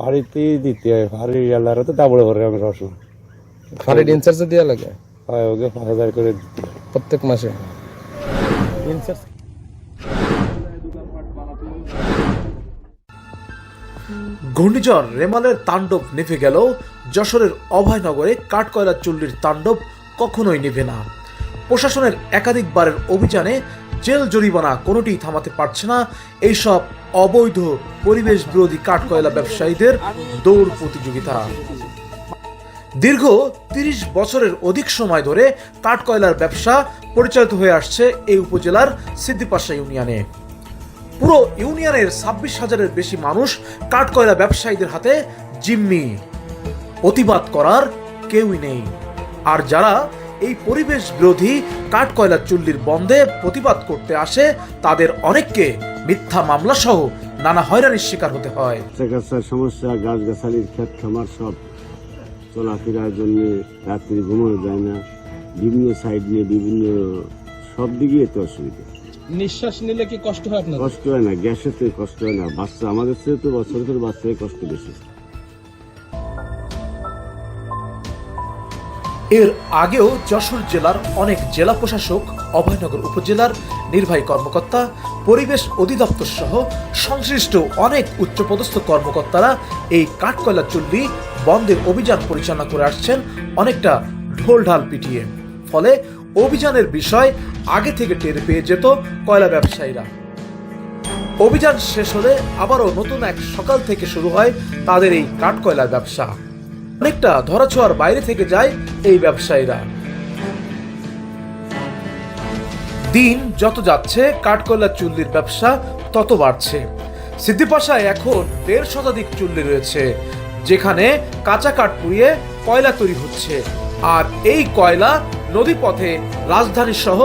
ফাড়িতেই দিতে হয় ফাড়ি তো ডাবলে ভরে আমি ইনচার্জে দেওয়া লাগে? হয় ওকে পাঁচ হাজার করে দিতে হয়। প্রত্যেক মাসে? ঘূর্ণিঝড় রেমালের তাণ্ডব নিভে গেল। যশোরের অভয়নগরে কাঠকয়লা চুল্লির তাণ্ডব কখনোই নিভে না। প্রশাসনের একাধিকবারের অভিযানে জেল জরিমানা কোনোটি থামাতে পারছে না। এইসব অবৈধ পরিবেশ বিরোধী কাঠকয়লা ব্যবসায়ীদের দৌড় প্রতিযোগিতা। দীর্ঘ তিরিশ বছরের অধিক সময় ধরে কাঠকয়লার ব্যবসা পরিচালিত হয়ে আসছে এই উপজেলার সিদ্দিপাশা ইউনিয়নে। পুরো ইউনিয়নের ছাব্বিশ হাজারের বেশি মানুষ কাঠকয়লা ব্যবসায়ীদের হাতে জিম্মি। প্রতিবাদ করার কেউই নেই। আর যারা এই পরিবেশ বিরোধী কাঠকয়লা চুল্লির বন্ধে প্রতিবাদ করতে আসে তাদের অনেককে মিথ্যা মামলা সহ নানা হয়রানির শিকার হতে হয়। সমস্যা গাছ গাছালির ক্ষেত খামার সব চলাফেরার জন্য রাত্রি ঘুমানো যায় না। বিভিন্ন সাইড নিয়ে বিভিন্ন সব দিকে এতে অসুবিধা। নিঃশ্বাস নিলে কি কষ্ট হয় আপনার কষ্ট হয় না গ্যাসের থেকে কষ্ট হয় না বাচ্চা আমাদের চেয়ে তো ছোট ছোট কষ্ট বেশি। এর আগেও যশোর জেলার অনেক জেলা প্রশাসক, অভয়নগর উপজেলার নির্বাহী কর্মকর্তা, পরিবেশ অধিদপ্তর সহ সংশ্লিষ্ট অনেক উচ্চপদস্থ কর্মকর্তারা এই কাঠকয়লা চুল্লি বন্ধের অভিযান পরিচালনা করে আসছেন অনেকটা ঢোলঢাল পিটিয়ে। ফলে অভিযানের বিষয় আগে থেকে টের পেয়ে যেত কয়লা ব্যবসায়ীরা। অভিযান শেষ হলে আবারও নতুন এক সকাল থেকে শুরু হয় তাদের এই কাঠকয়লার ব্যবসা। অনেকটা ধরাছোঁয়ার বাইরে থেকে যায় এই ব্যবসায়ীরা। দিন যত যাচ্ছে কাঠকয়লা চুল্লির ব্যবসা তত বাড়ছে। সিদ্ধিপাশায় এখন দেড় শতাধিক চুল্লি রয়েছে, যেখানে কাঁচা কাঠ পুড়িয়ে কয়লা তৈরি হচ্ছে। আর এই কয়লা নদীপথে রাজধানী সহ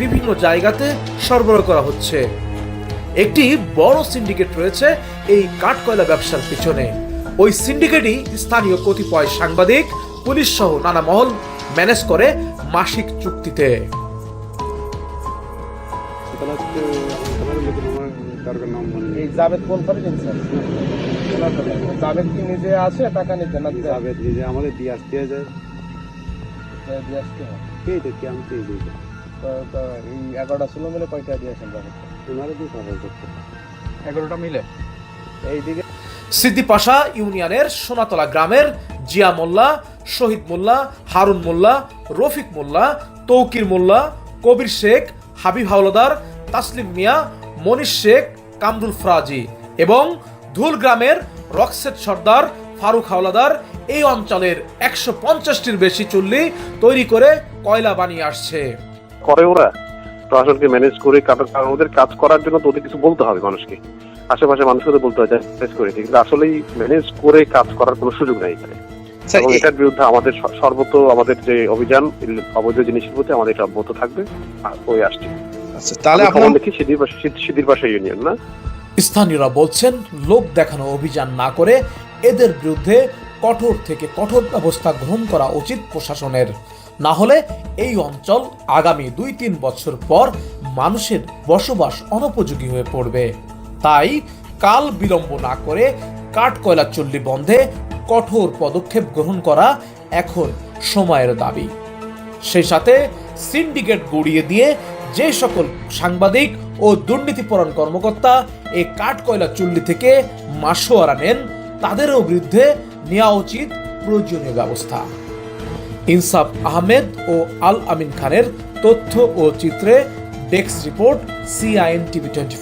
বিভিন্ন জায়গাতে সরবরাহ করা হচ্ছে। একটি বড় সিন্ডিকেট রয়েছে এই কাঠকয়লা ব্যবসার পিছনে। ওই সিন্ডিকেটই স্থানীয় কতিপয় সাংবাদিক পুলিশ সহ নানা মহল ম্যানেজ করে মাসিক চুক্তিতে। এই জাবেদ কোন ফারিড ইনচার্জ জাবেদ কি নিজে আছে টাকা নিতে না দিতে যাবে যে আমাদের দিয়ে আসতে যায় দিয়ে আসতে হয়। কে আমি তো দিই তো এই এগারোটা ষোলো মিলে কয়টা দিয়েছেন জাবেদ ওনারা দিয়ে পাবে করতে এগারোটা মিলে? এইদিকে সিদ্দিপাশা ইউনিয়নের সোনাতলা গ্রামের জিয়া মোল্লা, শহীদ মোল্লা, হারুন মোল্লা, রফিক মোল্লা, তৌকির মোল্লা, কবির শেখ, হাবিব হাওলাদার, তাসলিম মিয়া, মনীষ শেখ, কামরুল ফরাজি এবং ধুল গ্রামের রক্সেট সর্দার, ফারুক হাওলাদার এই অঞ্চলের একশো পঞ্চাশটির বেশি চুল্লি তৈরি করে কয়লা বানিয়ে আসছে। করে ওরা। প্রশাসনকে ম্যানেজ করে ওদের কাজ করার জন্য তো ওদের কিছু বলতে হবে মানুষকে। আশেপাশে মানুষকে তো বলতে হয় ম্যানেজ করে দিই। কিন্তু আসলেই ম্যানেজ করে কাজ করার কোনো সুযোগ নেই এখানে। এবং এটার বিরুদ্ধে আমাদের সর্বত আমাদের যে অভিযান অবৈধ জিনিসের প্রতি আমাদের এটা অব্যাহত থাকবে আর ওই আসছে। আচ্ছা তাহলে আপনার দেখি সিদ্ধির পাশে সিদ্ধির পাশে ইউনিয়ন না? স্থানীয়রা বলছেন লোক দেখানো অভিযান না করে এদের বিরুদ্ধে কঠোর থেকে কঠোর ব্যবস্থা গ্রহণ করা উচিত প্রশাসনের। না হলে এই অঞ্চল আগামী দুই তিন বছর পর মানুষের বসবাস অনুপযোগী হয়ে পড়বে। তাই কাল বিলম্ব না করে কাঠকয়লা চুল্লি বন্ধে কঠোর পদক্ষেপ গ্রহণ করা এখন সময়ের দাবি। সেই সাথে সিন্ডিকেট গড়িয়ে দিয়ে যে সকল সাংবাদিক ও দুর্নীতিপরায়ণ কর্মকর্তা এই কাঠকয়লা চুল্লি থেকে মাসোয়ারা নেন, তাদেরও বিরুদ্ধে নেওয়া উচিত প্রয়োজনীয় ব্যবস্থা। ইনসাফ আহমেদ ও আল আমিন খানের তথ্য ও চিত্রে desk report, CIN TV twenty